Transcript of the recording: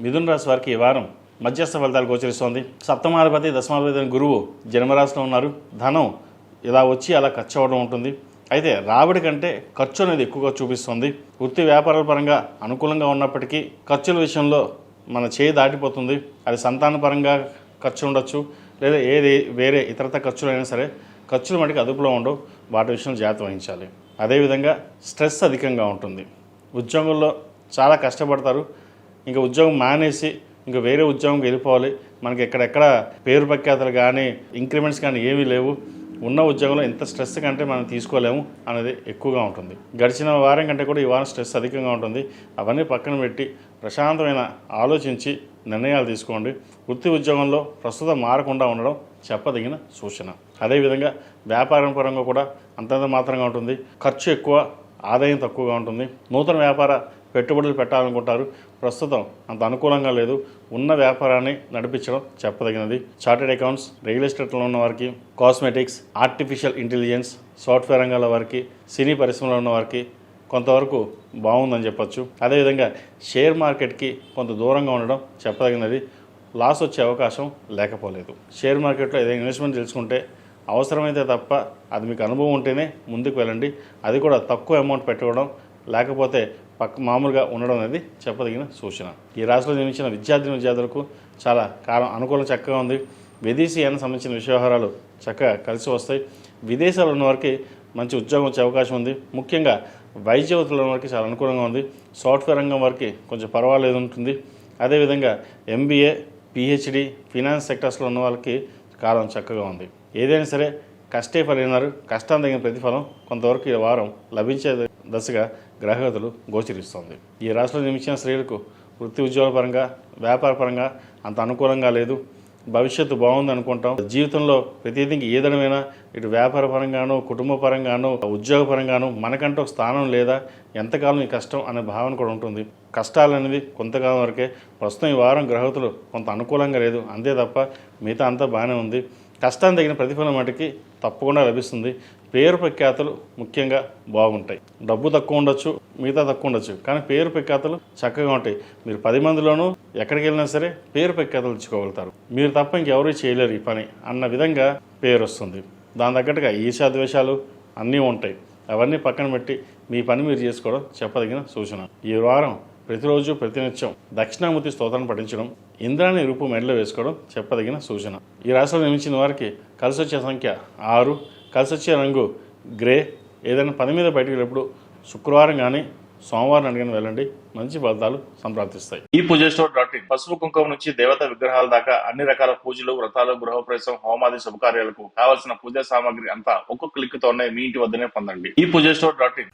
మిథున రాశి వారికి ఈ వారం మధ్యస్థ ఫలితాలు గోచరిస్తోంది. సప్తమాధిపతి దశమాధిపతి గురువు జన్మరాశిలో ఉన్నారు. ధనం ఇలా వచ్చి అలా ఖర్చు అవ్వడం ఉంటుంది. అయితే రాబడి కంటే ఖర్చు అనేది ఎక్కువగా చూపిస్తుంది. వృత్తి వ్యాపారాల పరంగా అనుకూలంగా ఉన్నప్పటికీ ఖర్చుల విషయంలో మన చేయి దాటిపోతుంది. అది సంతాన పరంగా ఖర్చు ఉండొచ్చు. లేదా ఏది వేరే ఇతరత ఖర్చులు అయినా సరే ఖర్చులు మటుకు అదుపులో ఉండవు. వాటి విషయంలో జాగ్రత్త వహించాలి. అదేవిధంగా స్ట్రెస్ అధికంగా ఉంటుంది. ఉద్యోగంలో చాలా కష్టపడతారు. ఇంకా ఉద్యోగం మానేసి ఇంకా వేరే ఉద్యోగంకి వెళ్ళిపోవాలి. మనకి ఎక్కడెక్కడ పేరు ప్రఖ్యాతలు కానీ ఇంక్రిమెంట్స్ కానీ ఏమీ లేవు. ఉన్న ఉద్యోగంలో ఎంత స్ట్రెస్ కంటే మనం తీసుకోలేము అనేది ఎక్కువగా ఉంటుంది. గడిచిన వారం కంటే కూడా ఈ వారం స్ట్రెస్ అధికంగా ఉంటుంది. అవన్నీ పక్కన పెట్టి ప్రశాంతమైన ఆలోచించి నిర్ణయాలు తీసుకోండి. వృత్తి ఉద్యోగంలో ప్రస్తుతం మారకుండా ఉండడం చెప్పదగిన సూచన. అదేవిధంగా వ్యాపారం పరంగా కూడా అంతంత మాత్రంగా ఉంటుంది. ఖర్చు ఎక్కువ ఆదాయం తక్కువగా ఉంటుంది. నూతన వ్యాపార పెట్టుబడులు పెట్టాలనుకుంటారు. ప్రస్తుతం అంత అనుకూలంగా లేదు. ఉన్న వ్యాపారాన్ని నడిపించడం చెప్పదగినది. చార్టెడ్ అకౌంట్స్ రియల్ ఎస్టేట్లో ఉన్న వారికి కాస్మెటిక్స్ ఆర్టిఫిషియల్ ఇంటెలిజెన్స్ సాఫ్ట్వేర్ రంగాల వారికి సినీ పరిశ్రమలో ఉన్న వారికి కొంతవరకు బాగుందని చెప్పచ్చు. అదేవిధంగా షేర్ మార్కెట్కి కొంత దూరంగా ఉండడం చెప్పదగినది. లాస్ వచ్చే అవకాశం లేకపోలేదు. షేర్ మార్కెట్లో ఏదైనా ఇన్వెస్ట్మెంట్ తెలుసుకుంటే అవసరమైతే తప్ప అది మీకు అనుభవం ఉంటేనే ముందుకు వెళ్ళండి. అది కూడా తక్కువ అమౌంట్ పెట్టుకోవడం లేకపోతే పక్క మామూలుగా ఉండడం అనేది చెప్పదగిన సూచన. ఈ రాశిలో జన్మించిన విద్యార్థి విద్యార్థులకు చాలా కాలం అనుకూలం చక్కగా ఉంది. విదేశీయానికి సంబంధించిన విషయవహారాలు చక్కగా కలిసి వస్తాయి. విదేశాల్లో ఉన్న వారికి మంచి ఉద్యోగం వచ్చే అవకాశం ఉంది. ముఖ్యంగా వైద్యవతుల వారికి చాలా అనుకూలంగా ఉంది. సాఫ్ట్వేర్ రంగం వారికి కొంచెం పర్వాలేదు ఉంటుంది అదేవిధంగా ఎంబీఏ పిహెచ్డి ఫినాన్స్ సెక్టర్స్లో ఉన్న వాళ్ళకి కాలం చక్కగా ఉంది. ఏదైనా సరే కష్టే ఫలినారు కష్టం తగిన ప్రతిఫలం కొంతవరకు ఈ వారం లభించే దశగా గ్రహగతులు గోచరిస్తుంది. ఈ రాశిలో నిమిషిన స్త్రీలకు వృత్తి ఉద్యోగ పరంగా వ్యాపార పరంగా అంత అనుకూలంగా లేదు. భవిష్యత్తు బాగుంది అనుకుంటాం. జీవితంలో ప్రతిదీ ఏదైనా ఇటు వ్యాపార పరంగానో కుటుంబ పరంగానో ఉద్యోగ పరంగానో మనకంటూ స్థానం లేదా ఎంతకాలం ఈ కష్టం అనే భావన కూడా ఉంటుంది. కష్టాలు అనేది కొంతకాలం వరకే ప్రస్తుతం ఈ వారం గ్రహతులు కొంత అనుకూలంగా లేదు. అంతే తప్ప మిగతా అంతా బాగానే ఉంది. కష్టాన్ని తగిన ప్రతిఫలం మటుకి తప్పకుండా లభిస్తుంది. పేరు ప్రఖ్యాతలు ముఖ్యంగా బాగుంటాయి. డబ్బు తక్కువ ఉండొచ్చు మిగతా తక్కువ ఉండొచ్చు. కానీ పేరు ప్రఖ్యాతలు చక్కగా ఉంటాయి. మీరు పది మందిలోనూ ఎక్కడికి వెళ్ళినా సరే పేరు ప్రఖ్యాతలు ఇచ్చుకోగలుగుతారు మీరు తప్ప ఇంకెవరూ చేయలేరు ఈ పని అన్న విధంగా పేరు వస్తుంది. దాని తగ్గట్టుగా ఈశాద్వేషాలు అన్నీ ఉంటాయి. అవన్నీ పక్కన పెట్టి మీ పని మీరు చేసుకోవడం చెప్పదగిన సూచన. ఈ వారం ప్రతిరోజు ప్రతినిత్యం దక్షిణామూర్తి స్తోత్రాన్ని పఠించడం ఇంద్రాణి రూపు మెడలో వేసుకోవడం చెప్పదగిన సూచన. ఈ రాశిలో నిర్మించిన వారికి కలిసి వచ్చే సంఖ్య ఆరు కలిసి వచ్చే రంగు గ్రే. ఏదైనా పని మీద బయటకు వెళ్ళినప్పుడు శుక్రవారం కానీ సోమవారం అడిగిన వెళ్ళండి. మంచి ఫలితాలు సంప్రాప్తిస్తాయి. ఈ పూజ స్టోర్ డాట్ ఇన్ పసుపు కుంకుమ నుంచి దేవత విగ్రహాల దాకా అన్ని రకాల పూజలు వ్రతాలు గృహప్రవేశం హోమాది శుభకార్యాలకు కావలసిన పూజా సామాగ్రి అంతా ఒక్కొక్క క్లిక్ తోనే మీ ఇంటి వద్దనే పొందండి. ఈ పూజ స్టోర్ డాట్ ఇన్.